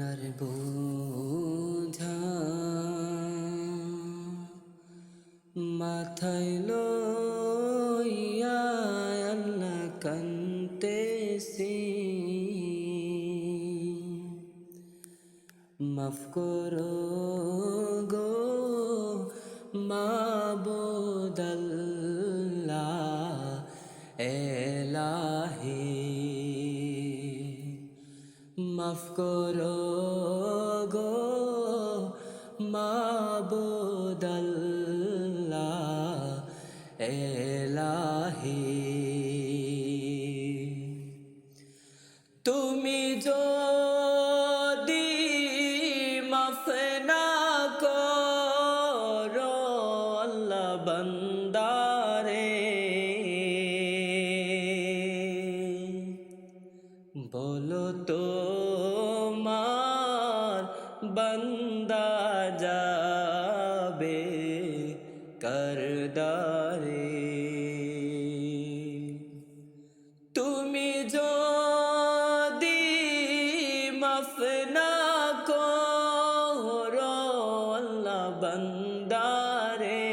গুনার বোঝা। মাথায় লইয়া আল্লাহ কান্তেছি মাফ করো গো মাবুদাল্লাহ এলাহি। মাফ করো গো এলাহি। তুমি যদি মাফ না করো আল্লাহ বন্দা যাবে করদারে। তুমি যদি মাফ না করো আল্লাহ বন্দারে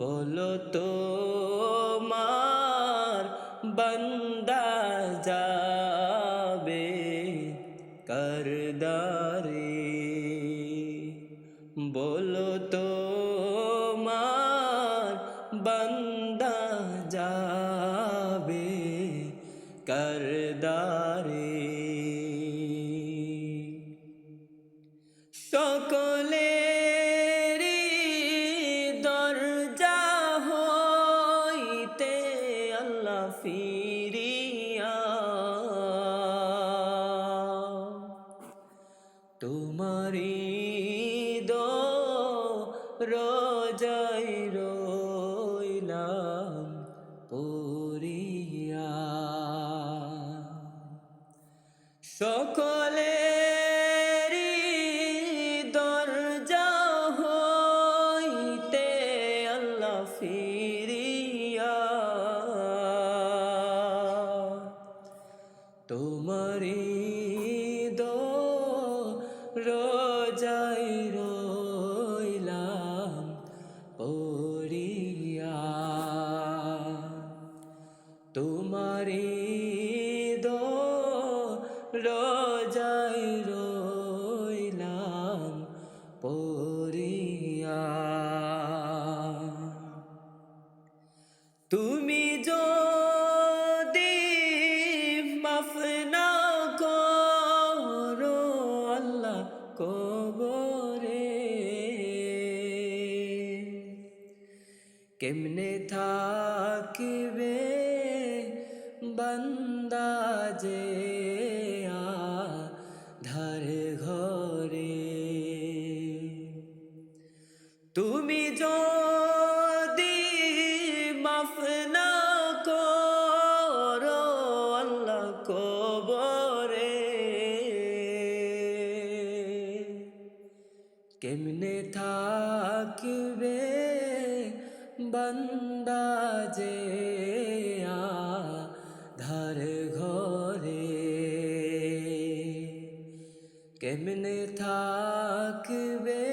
বলো তো মার বন্দা তোমারি দো রোজাই রইলাম পুরিয়া ফিরিয়া। তোমারি কেমনে থাকিবে বন্দা যে ধার ঘরে? তুমি যদি মাফ না করো আল্লাহ কবরে, কেমনে থাকিবে বন্দা যে ধার ঘরে। কেমনে থাকবে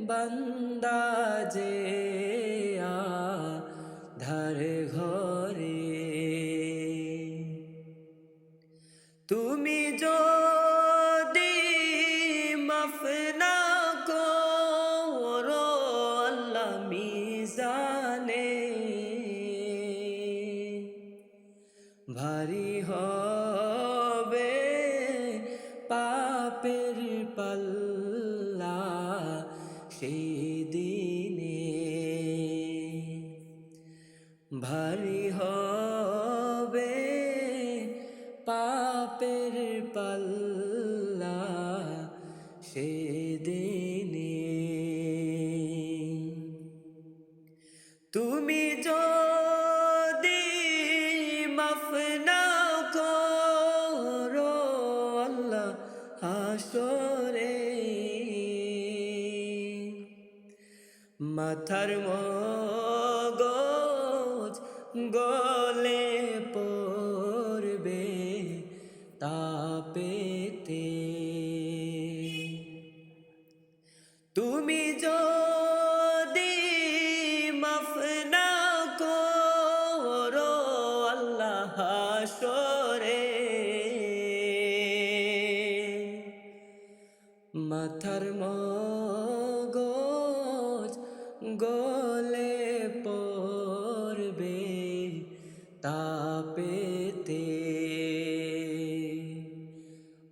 বন্দা যে ধার ঘরে? তুমি যদি ভারী হবে পাপের পাল্লা সেই দিনে। ভারী হবে পাপের পাল্লা সেদিনে তুমি যদি হাসরে মাথার মগজ গলে পড়বে তাপেতে। তুমি যদি মাফ না করো আল্লাহ হাসরে মাথার মগজ গলে পড়বে তাপেতে।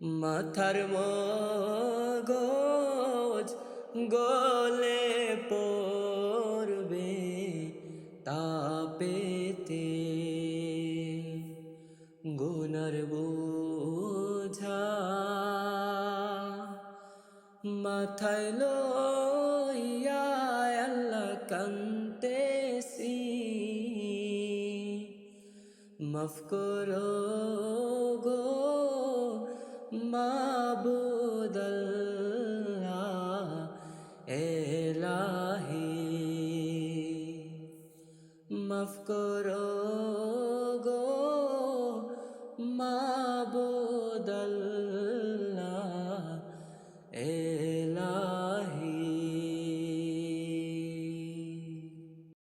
মাথার মগজ গলে পড়বে। মাথায় লইয়া আল্লাহ কান্তেছি। মাফ করো।